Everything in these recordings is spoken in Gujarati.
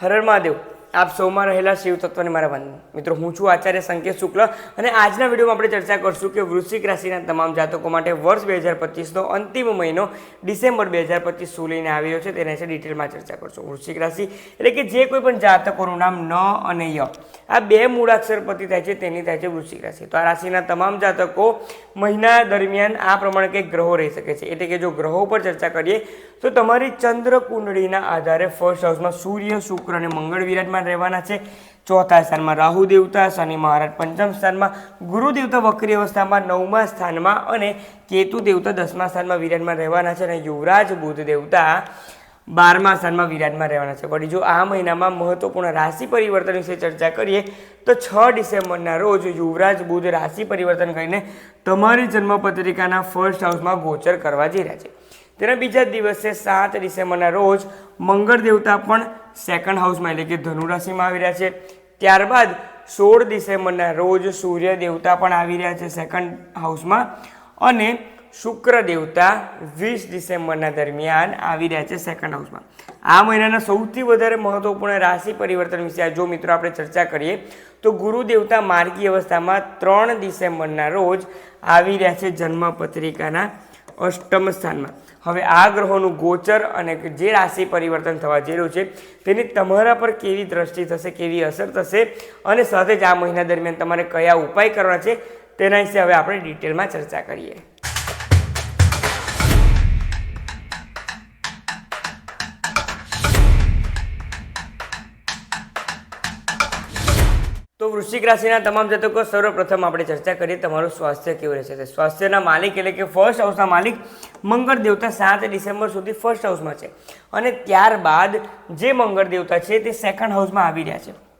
હરણ મહાદેવ. આપ સૌમાં રહેલા શિવ તત્વને મારા વંદન. મિત્રો, હું છું આચાર્ય સંકેત શુક્લ અને આજના વિડીયોમાં આપણે ચર્ચા કરશું કે વૃશ્ચિક રાશિના તમામ જાતકો માટે વર્ષ બે હજાર પચીસનો અંતિમ મહિનો ડિસેમ્બર બે હજાર પચીસ શું લઈને આવ્યો છે. તેના વિશે ડિટેલમાં ચર્ચા કરશું. વૃશ્ચિક રાશિ એટલે કે જે કોઈ પણ જાતકોનું નામ ન અને ય. આ બે મૂળાક્ષર પતિ થાય છે, તેની થાય છે વૃશ્ચિક રાશિ. તો આ રાશિના તમામ જાતકો મહિના દરમિયાન આ પ્રમાણે કંઈક ગ્રહો રહી શકે છે. એટલે કે જો ગ્રહો પર ચર્ચા કરીએ, તો તમારી ચંદ્ર કુંડળીના આધારે ફર્સ્ટ હાઉસમાં સૂર્ય, શુક્ર અને મંગળ વિરાજમાન રહેવાના છે. ચોથા સ્થાનમાં રાહુ દેવતા, શનિ મહારાજ પંચમ સ્થાનમાં ગુરુ દેવતા વક્રી અવસ્થામાં નવમા સ્થાનમાં અને કેતુ દેવતા દસમા સ્થાનમાં વિરાટમાં રહેવાના છે અને યુવરાજ બુધ દેવતા બારમા સ્થાનમાં વિરાટમાં રહેવાના છે. વળી જો આ મહિનામાં મહત્વપૂર્ણ રાશિ પરિવર્તન વિશે ચર્ચા કરીએ, તો છ ડિસેમ્બરના રોજ યુવરાજ બુધ રાશિ પરિવર્તન કરીને તમારી જન્મપત્રિકાના ફર્સ્ટ હાઉસમાં ગોચર કરવા જઈ રહ્યા છે. તેના બીજા દિવસે સાત ડિસેમ્બરના રોજ મંગળ દેવતા પણ સેકન્ડ હાઉસમાં એટલે કે ધનુ રાશિમાં આવી રહ્યા છે. ત્યારબાદ સોળ ડિસેમ્બરના રોજ સૂર્ય દેવતા પણ આવી રહ્યા છે સેકન્ડ હાઉસમાં અને શુક્ર દેવતા વીસ ડિસેમ્બરના દરમિયાન આવી રહ્યા છે સેકન્ડ હાઉસમાં આ મહિનાના સૌથી વધારે મહત્વપૂર્ણ રાશિ પરિવર્તન વિશે જો મિત્રો આપણે ચર્ચા કરીએ, તો ગુરુ દેવતા માર્ગી અવસ્થામાં ત્રણ ડિસેમ્બરના રોજ આવી રહ્યા છે જન્મ પત્રિકાના અષ્ટમ સ્થાનમાં. હવે આ ગ્રહોનું ગોચર અને જે રાશિ પરિવર્તન થવા રહ્યું છે, તેની તમારા પર કેવી દ્રષ્ટિ થશે, કેવી અસર થશે અને સાથે જ આ મહિના દરમિયાન તમારે કયા ઉપાય કરવાના છે, તેના વિશે હવે આપણે ડિટેલમાં ચર્ચા કરીએ. વૃશ્ચિક રાશિના તમામ જાતકો સર્વપ્રથમ આપણે ચર્ચા કરીએ, તમારું સ્વાસ્થ્ય કેવું રહેશે? તે સ્વાસ્થ્યના માલિક એટલે કે ફર્સ્ટ હાઉસના માલિક મંગળ દેવતા સાત ડિસેમ્બર સુધી ફર્સ્ટ હાઉસમાં છે. અને ત્યારબાદ જે મંગળ દેવતા છે તે સેકન્ડ હાઉસમાં આવી રહ્યા છે.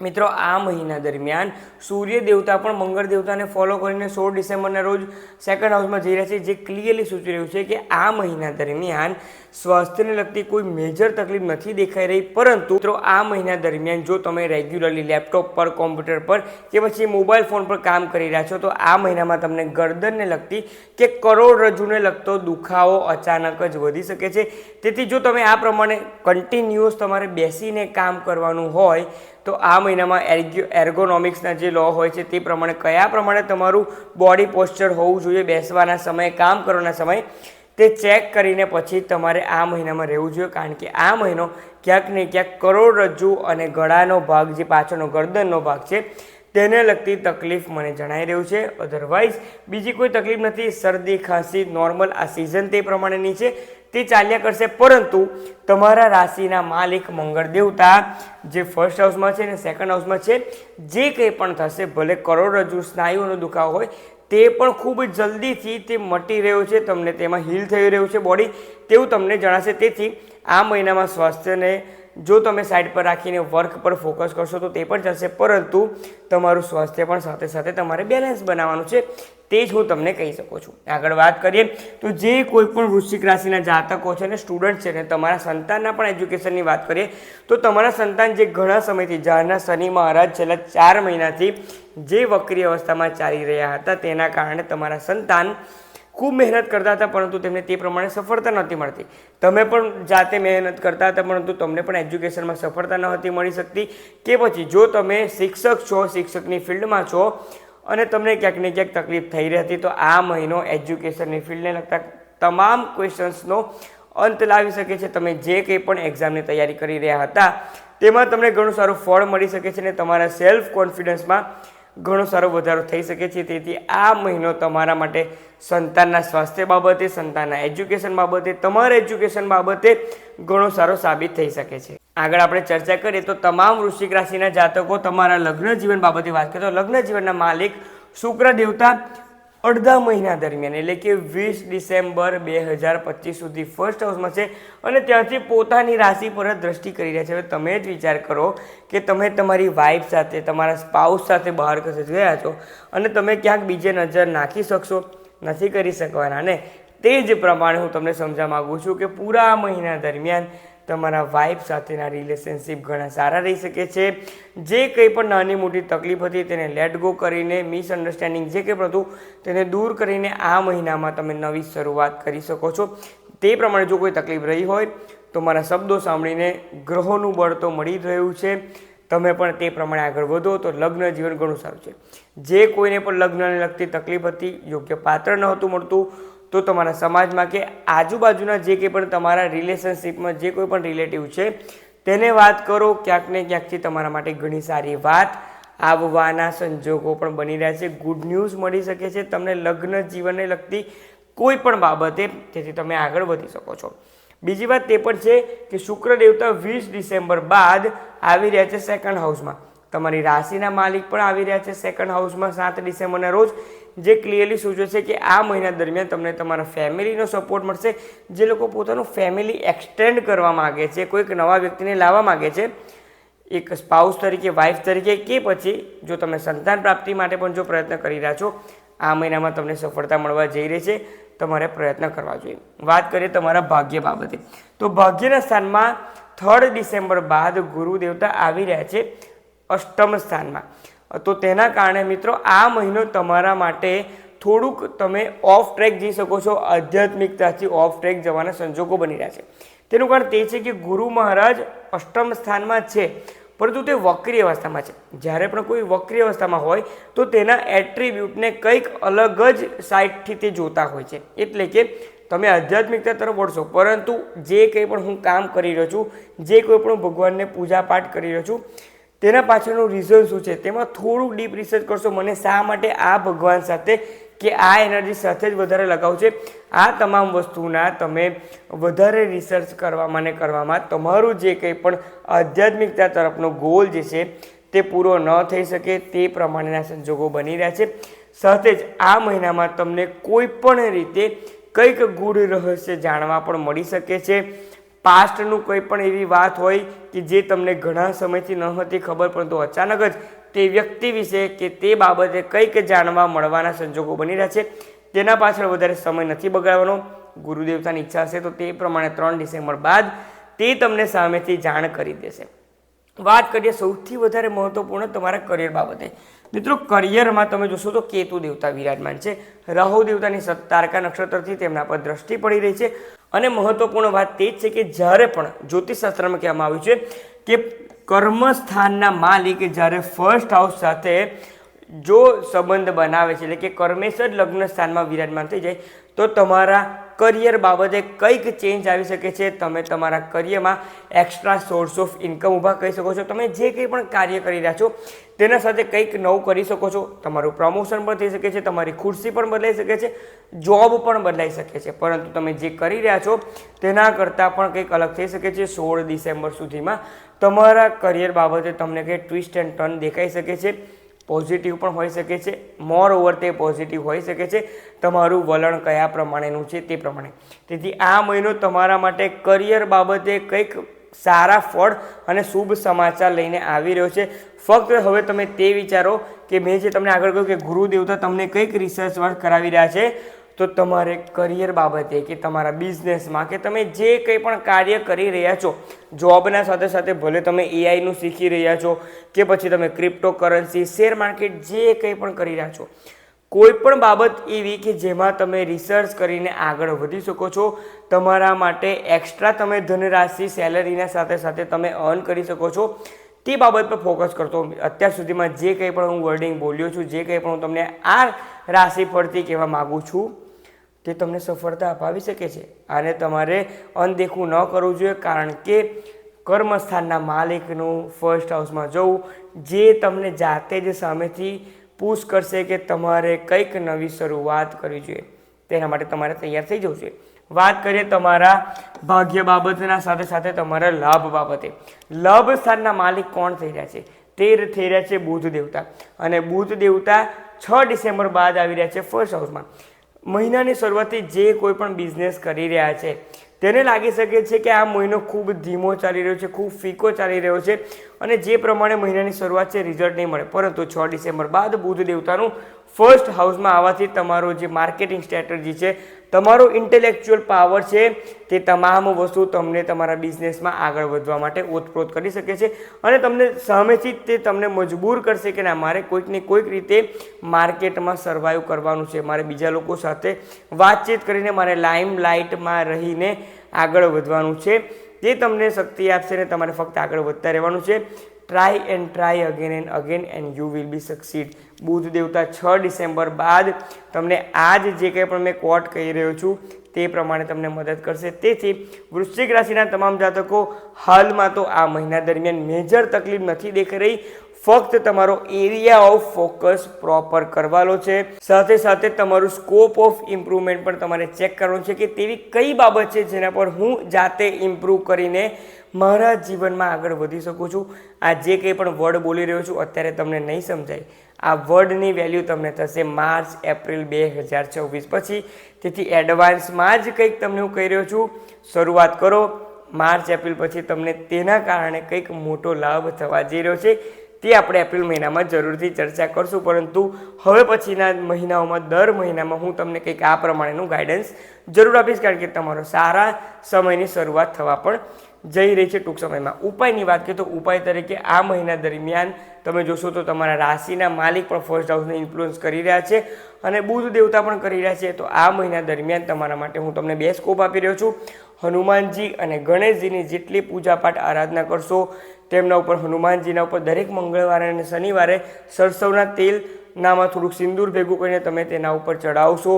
મિત્રો, આ મહિના દરમિયાન સૂર્ય દેવતા પણ મંગળ દેવતાને ફોલો કરીને સોળ ડિસેમ્બરના રોજ સેકન્ડ હાઉસમાં જઈ રહ્યા છે. જે ક્લિયરલી સૂચવી રહ્યું છે કે આ મહિના દરમિયાન સ્વાસ્થ્યને લગતી કોઈ મેજર તકલીફ નથી દેખાઈ રહી. પરંતુ મિત્રો, આ મહિના દરમિયાન જો તમે રેગ્યુલરલી લેપટોપ પર કોમ્પ્યુટર પર કે પછી મોબાઈલ ફોન પર કામ કરી રહ્યા છો, તો આ મહિનામાં તમને ગરદનને લગતી કે કરોડરજ્જુને લગતો દુખાવો અચાનક જ વધી શકે છે. તેથી જો તમે આ પ્રમાણે કન્ટિન્યુઅસ તમારે બેસીને કામ કરવાનું હોય તો આ મહિનામાં એર્ગ્યુ એર્ગોનોમિક્સના જે લો હોય છે તે પ્રમાણે કયા પ્રમાણે તમારું બોડી પોસ્ચર હોવું જોઈએ, બેસવાના સમયે, કામ કરવાના સમયે, તે ચેક કરીને પછી તમારે આ મહિનામાં રહેવું જોઈએ. કારણ કે આ મહિનો ક્યાંક ને ક્યાંક કરોડરજ્જુ અને ગળાનો ભાગ જે પાછળનો ગરદનનો ભાગ છે તેને લગતી તકલીફ મને જણાઈ રહ્યું છે. અધરવાઇઝ બીજી કોઈ તકલીફ નથી. શરદી, ખાંસી નોર્મલ આ સિઝન તે પ્રમાણેની છે. તે ચાલ્યા કરશે. પરંતુ તમારા રાશિના માલિક મંગળ દેવતા જે ફર્સ્ટ હાઉસમાં છે ને સેકન્ડ હાઉસમાં છે, જે કંઈ પણ થશે, ભલે કરોડરજ્જુ સ્નાયુનો દુખાવો હોય, તે પણ ખૂબ જલ્દીથી તે મટી રહ્યો છે. તમને તેમાં હીલ થઈ રહ્યું છે બોડી તેવું તમને જણાશે. તેથી આ મહિનામાં સ્વાસ્થ્યને જો તમે સાઈડ પર રાખીને વર્ક પર ફોકસ કરશો તો તે પણ ચાલશે. પરંતુ તમારું સ્વાસ્થ્ય પણ સાથે સાથે તમારે બેલેન્સ બનાવવાનું છે. તે જ હું તમને કહી શકું છું. આગળ વાત કરીએ તો જે કોઈ પણ વૃશ્ચિક રાશિના જાતકો છે ને સ્ટુડન્ટ છે ને તમારા સંતાનના પણ એજ્યુકેશનની વાત કરીએ તો તમારા સંતાન જે ઘણા સમયથી જ્યારના શનિ મહારાજ છેલ્લા ચાર મહિનાથી જે વક્રી અવસ્થામાં ચાલી રહ્યા હતા તેના કારણે તમારા સંતાન ખૂબ મહેનત કરતા હતા, પરંતુ તેમને તે પ્રમાણે સફળતા નહોતી મળતી. તમે પણ જાતે મહેનત કરતા હતા, પરંતુ તમને પણ એજ્યુકેશનમાં સફળતા નહોતી મળી શકતી. કે પછી, જો તમે શિક્ષક છો, શિક્ષકની ફિલ્ડમાં છો, અને તમને ક્યાંક ને ક્યાંક તકલીફ થઈ રહી હતી તો આ મહિનો એજ્યુકેશનની ફિલ્ડને લગતા તમામ ક્વેશ્ચન્સનો અંત લાવી શકે છે. તમે જે કંઈ પણ એક્ઝામની તૈયારી કરી રહ્યા હતા, તેમાં તમને ઘણું સારું ફળ મળી શકે છે અને તમારા સેલ્ફ કોન્ફિડન્સમાં ઘણો સારો વધારો થઈ શકે છે. તેથી આ મહિનો તમારા માટે સંતાનના સ્વાસ્થ્ય બાબતે, સંતાનના એજ્યુકેશન બાબતે, તમારા એજ્યુકેશન બાબતે ઘણો સારો સાબિત થઈ શકે છે. આગળ આપણે ચર્ચા કરીએ તો તમામ વૃશ્ચિક રાશિના જાતકો તમારા લગ્ન જીવન બાબતે વાત કરીએ તો લગ્ન જીવનના માલિક શુક્ર દેવતા અડધા મહિના દરમિયાન, એટલે કે વીસ ડિસેમ્બર બે હજાર પચીસ સુધી ફર્સ્ટ હાઉસમાં છે અને ત્યાંથી પોતાની રાશિ પર જ દ્રષ્ટિ કરી રહ્યા છે. હવે તમે જ વિચાર કરો કે તમે તમારી વાઈફ સાથે, તમારા સ્પાઉસ સાથે બહાર કશે ગયા છો અને તમે ક્યાંક બીજે નજર નાખી શકશો, નથી કરી શકવાના. ને તે જ પ્રમાણે હું તમને સમજવા માગું છું કે પૂરા મહિના દરમિયાન તમારા વાઇફ સાથેના રિલેશનશિપ ઘણા સારા રહી શકે છે. જે કંઈ પણ નાની મોટી તકલીફ હતી તેને લેટ ગો કરીને મિસઅન્ડરસ્ટેન્ડિંગ જે કંઈ પણ હતું, તેને દૂર કરીને આ મહિનામાં તમે નવી શરૂઆત કરી શકો છો. તે પ્રમાણે જો કોઈ તકલીફ રહી હોય, તો મારા શબ્દો સાંભળીને ગ્રહોનું બળ તો મળી રહ્યું છે. તમે પણ તે પ્રમાણે આગળ વધો તો લગ્ન જીવન ઘણું સારું છે. જે કોઈને પણ લગ્નને લગતી તકલીફ હતી, યોગ્ય પાત્ર નહોતું મળતું તો તમારા સમાજમાં કે આજુબાજુના જે કંઈ પણ તમારા રિલેશનશિપમાં જે કોઈ પણ રિલેટિવ છે, તેને વાત કરો, ક્યાંક ને ક્યાંકથી તમારા માટે ઘણી સારી વાત, આવવાના સંજોગો પણ બની રહ્યા છે ગુડ ન્યૂઝ મળી શકે છે, તમને લગ્ન જીવનને લગતી કોઈ પણ બાબતે જેથી તમે આગળ વધી શકો છો. બીજી વાત તે પણ છે કે શુક્ર દેવતા વીસ ડિસેમ્બર બાદ આવી રહ્યા છે સેકન્ડ હાઉસમાં તમારી રાશિના માલિક પણ આવી રહ્યા છે સેકન્ડ હાઉસમાં સાત ડિસેમ્બરના રોજ. જે ક્લિયરલી સૂચવે છે કે આ મહિના દરમિયાન તમને તમારા ફેમિલીનો સપોર્ટ મળશે. જે લોકો પોતાનું ફેમિલી એક્સટેન્ડ કરવા માગે છે, કોઈક નવા વ્યક્તિને લાવવા માગે છે, એક સ્પાઉસ તરીકે વાઇફ તરીકે કે પછી જો તમે સંતાન પ્રાપ્તિ માટે પણ જો પ્રયત્ન કરી રહ્યા છો, આ મહિનામાં તમને સફળતા મળવા જઈ રહી છે, તમારે પ્રયત્ન કરવા જોઈએ. વાત કરીએ તમારા ભાગ્ય બાબતે. તો ભાગ્યના સ્થાનમાં થર્ડ ડિસેમ્બર બાદ ગુરુ દેવતા આવી રહ્યા છે, અષ્ટમ સ્થાનમાં. તો તેના કારણે મિત્રો આ મહિનો તમારા માટે થોડુંક તમે ઓફ ટ્રેક જઈ શકો છો. આધ્યાત્મિકતાથી ઓફ ટ્રેક જવાના સંજોગો બની રહ્યા છે. તેનું કારણ તે છે કે ગુરુ મહારાજ અષ્ટમ સ્થાનમાં છે, પરંતુ તે વક્રી અવસ્થામાં છે. જ્યારે પણ કોઈ વક્રી અવસ્થામાં હોય, તો તેના એટ્રીબ્યુટને કંઈક અલગ જ સાઇડથી તે જોતા હોય છે. એટલે કે તમે આધ્યાત્મિકતા તરફ વળશો, પરંતુ જે કંઈ પણ હું કામ કરી રહ્યો છું, જે કોઈ પણ ભગવાનને પૂજા પાઠ કરી રહ્યો છું તેના પાછળનું રીઝન શું છે? તેમાં થોડુંક ડીપ રિસર્ચ કરશો, મને શા માટે આ ભગવાન સાથે કે આ એનર્જી સાથે જ વધારે લગાવ છે? આ તમામ વસ્તુના તમે વધારે રિસર્ચ કરવામાં ને કરવામાં તમારું જે કંઈ પણ આધ્યાત્મિકતા તરફનો ગોલ જે છે, તે પૂરો ન થઈ શકે તે પ્રમાણેના સંજોગો બની રહ્યા છે. સાથે જ આ મહિનામાં તમને કોઈ પણ રીતે કંઈક ગૂઢ રહસ્ય જાણવા પણ મળી શકે છે. પાસ્ટનું કોઈ પણ એવી વાત હોય કે જે તમને ઘણા સમયથી ન હતી ખબર, પરંતુ અચાનક જ તે વ્યક્તિ વિશે કે તે બાબતે કંઈક જાણવા મળવાના સંજોગો બની રહ્યા છે. તેના પાછળ વધારે સમય નથી બગાડવાનો. ગુરુદેવતાની ઈચ્છા હશે તો તે પ્રમાણે ત્રણ ડિસેમ્બર બાદ તે તમને સામેથી જાણ કરી દેશે. વાત કરીએ સૌથી વધારે મહત્વપૂર્ણ તમારા કરિયર બાબતે. મિત્રો કરિયરમાં તમે જોશો તો કેતુ દેવતા વિરાજમાન છે. રાહુ દેવતાની સત્તારકા નક્ષત્રથી તેમના પર દ્રષ્ટિ પડી રહી છે. અને મહત્વપૂર્ણ વાત તે છે કે જ્યારે પણ જ્યોતિષશાસ્ત્રમાં કહેવામાં આવ્યું છે કે કર્મસ્થાનના માલિક જ્યારે ફર્સ્ટ હાઉસ સાથે જો સંબંધ બનાવે છે, એટલે કે કર્મેશ્વર લગ્ન સ્થાનમાં વિરાજમાન થઈ જાય, તો તમારા કરિયર બાબતે કંઈક ચેન્જ આવી શકે છે. તમે તમારા કરિયરમાં એક્સ્ટ્રા સોર્સ ઓફ ઇન્કમ ઊભા કરી શકો છો. તમે જે કંઈ પણ કાર્ય કરી રહ્યા છો, તેના સાથે કંઈક નવું કરી શકો છો. તમારું પ્રમોશન પણ થઈ શકે છે, તમારી ખુરશી પણ બદલાઈ શકે છે જોબ પણ બદલાઈ શકે છે. પરંતુ તમે જે કરી રહ્યા છો, તેના કરતાં પણ કંઈક અલગ થઈ શકે છે. સોળ ડિસેમ્બર સુધીમાં તમારા કરિયર બાબતે તમને કંઈ ટ્વિસ્ટ એન્ડ ટર્ન દેખાઈ શકે છે. પોઝિટિવ પણ હોઈ શકે છે. મોર ઓવર તે પોઝિટિવ હોઈ શકે છે. તમારું વલણ કયા પ્રમાણેનું છે તે પ્રમાણે. તેથી આ મહિનો તમારા માટે કરિયર બાબતે કંઈક સારા ફળ અને શુભ સમાચાર લઈને આવી રહ્યો છે. ફક્ત હવે તમે તે વિચારો કે મેં જે તમને આગળ કહ્યું કે ગુરુદેવતા તમને કંઈક રિસર્ચ વર્ક કરાવી રહ્યા છે. તો તમારે કરિયર બાબતે કે તમારા બિઝનેસમાં કે તમે જે કંઈ પણ કાર્ય કરી રહ્યા છો જોબના સાથે સાથે ભલે તમે એઆઈનું શીખી રહ્યા છો કે પછી તમે ક્રિપ્ટો કરન્સી શેર માર્કેટ જે કંઈ પણ કરી રહ્યા છો, કોઈ પણ બાબત એવી કે જેમાં તમે રિસર્ચ કરીને આગળ વધી શકો છો, તમારા માટે એક્સ્ટ્રા તમે ધનરાશિ સેલરીના સાથે સાથે તમે અર્ન કરી શકો છો તે બાબત પર ફોકસ કરતો અત્યાર સુધીમાં જે કંઈ પણ હું વર્ડિંગ બોલ્યો છું, જે કંઈ પણ હું તમને આ રાશિ પરથી કહેવા માગું છું, તે તમને સફળતા અપાવી શકે છે. આને તમારે અનદેખું ન કરવું જોઈએ, કારણ કે કર્મસ્થાનના માલિકનું ફર્સ્ટ હાઉસમાં જવું, જે તમને જાતે જ સામેથી પૂછ કરશે કે તમારે કંઈક નવી શરૂઆત કરવી જોઈએ. તેના માટે તમારે તૈયાર થઈ જવું જોઈએ. વાત કરીએ તમારા ભાગ્ય બાબતના સાથે સાથે તમારા લાભ બાબતે. લાભ સ્થાનના માલિક કોણ થઈ રહ્યા છે? તે થઈ રહ્યા છે બુધ દેવતા. અને બુધ દેવતા છ ડિસેમ્બર બાદ આવી રહ્યા છે ફર્સ્ટ હાઉસમાં મહિનાની શરૂઆતથી જે કોઈ પણ બિઝનેસ કરી રહ્યા છે, તેને લાગી શકે છે કે આ મહિનો ખૂબ ધીમો ચાલી રહ્યો છે, ખૂબ ફીકો ચાલી રહ્યો છે અને જે પ્રમાણે મહિનાની શરૂઆત છે રિઝલ્ટ નહીં મળે. પરંતુ છ ડિસેમ્બર બાદ બુધ દેવતાનું ફર્સ્ટ હાઉસમાં આવવાથી તમારો જે માર્કેટિંગ સ્ટ્રેટજી છે, તમારો ઇન્ટેલેક્ચ્યુઅલ પાવર છે તે તમામ વસ્તુ તમને તમારા બિઝનેસમાં આગળ વધવા માટે ઓતપ્રોત કરી શકે છે અને તમને સામેથી તે તમને મજબૂર કરશે કે ના, મારે કોઈકને કોઈક રીતે માર્કેટમાં સર્વાઈવ કરવાનું છે. મારે બીજા લોકો સાથે વાતચીત કરીને મારે લાઇમ લાઇટમાં રહીને આગળ વધવાનું છે. તે તમને શક્તિ આપશે અને તમારે ફક્ત આગળ વધતા રહેવાનું છે. Try and try again and again and you will be succeed Budh દેવતા છ ડિસેમ્બર બાદ તમને આજ જે કંઈ પણ મેં કોટ કહી રહ્યો છું, તે પ્રમાણે તમને મદદ કરશે. તેથી વૃશ્ચિક રાશિના તમામ જાતકો, હાલમાં તો આ મહિના દરમિયાન મેજર તકલીફ નથી દેખાઈ રહી. ફક્ત તમારો એરિયા ઓફ ફોકસ પ્રોપર કરવાનો છે. સાથે સાથે તમારું સ્કોપ ઓફ ઇમ્પ્રુવમેન્ટ પણ તમારે ચેક કરવાનું છે કે તેવી કઈ બાબત છે જેના પર હું જાતે ઇમ્પ્રૂવ કરીને મારા જીવનમાં આગળ વધી શકું છું. આ જે કંઈ પણ વર્ડ બોલી રહ્યો છું, અત્યારે તમને નહીં સમજાય. આ વર્ડની વેલ્યુ તમને થશે માર્ચ, એપ્રિલ બે હજાર છવ્વીસ. પછી તેથી એડવાન્સમાં જ કંઈક તમને હું કહી રહ્યો છું. શરૂઆત કરો. માર્ચ, એપ્રિલ પછી તમને તેના કારણે કંઈક મોટો લાભ થવા જઈ રહ્યો છે. તે આપણે એપ્રિલ મહિનામાં જરૂરથી ચર્ચા કરશું. પરંતુ હવે પછીના મહિનાઓમાં, દર મહિનામાં હું તમને કંઈક આ પ્રમાણેનું ગાઈડન્સ જરૂર આપીશ, કારણ કે તમારો સારા સમયની શરૂઆત થવા પણ જઈ રહી છે ટૂંક સમયમાં. ઉપાયની વાત કરીએ તો ઉપાય તરીકે આ મહિના દરમિયાન તમે જોશો તો તમારા રાશિના માલિક પણ ફર્સ્ટ હાઉસને ઇન્ફ્લુઅન્સ કરી રહ્યા છે અને બુધ દેવતા પણ કરી રહ્યા છે. તો આ મહિના દરમિયાન તમારા માટે હું તમને બે સ્કોપ આપી રહ્યો છું. હનુમાનજી અને ગણેશજીની જેટલી પૂજાપાઠ આરાધના કરશો, તેમના ઉપર હનુમાનજીના ઉપર દરેક મંગળવારે અને શનિવારે સરસવના તેલનામાં થોડુંક સિંદૂર ભેગું કરીને તમે તેના ઉપર ચડાવશો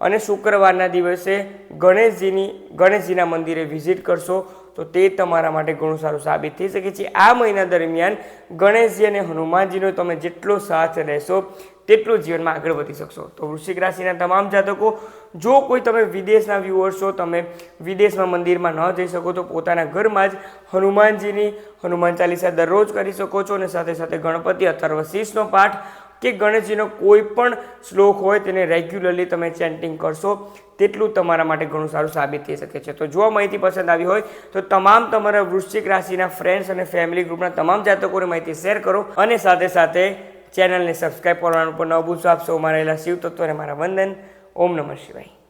અને શુક્રવારના દિવસે ગણેશજીની, ગણેશજીના મંદિરે વિઝિટ કરશો. તો તે તમારા માટે ઘણું સારું સાબિત થઈ શકે છે. આ મહિના દરમિયાન ગણેશજી અને હનુમાનજીનો તમે જેટલો સાથ રહેશો, તેટલું જીવનમાં આગળ વધી શકશો. તો વૃશ્ચિક રાશિના તમામ જાતકો, જો કોઈ તમે વિદેશના વ્યુઅર્સ છો, તમે વિદેશમાં મંદિરમાં ન જઈ શકો, તો પોતાના ઘરમાં જ હનુમાનજીની હનુમાન ચાલીસા દરરોજ કરી શકો છો અને સાથે સાથે ગણપતિ અથર્વશીષનો પાઠ કે ગણેશજીનો કોઈ પણ શ્લોક હોય તેને રેગ્યુલરલી તમે ચેન્ટિંગ કરશો, તેટલું તમારા માટે ઘણું સારું સાબિત થઈ શકે છે. તો જો માહિતી પસંદ આવી હોય, તો તમામ તમારા વૃશ્ચિક રાશિના ફ્રેન્ડ્સ અને ફેમિલી ગ્રુપના તમામ જાતકોને માહિતી શેર કરો અને સાથે સાથે ચેનલને સબસ્ક્રાઈબ કરવાનું પણ ન ભૂલશો. આપ સૌ મારા શિવ તત્વને મારા વંદન. ઓમ નમઃ શિવાય.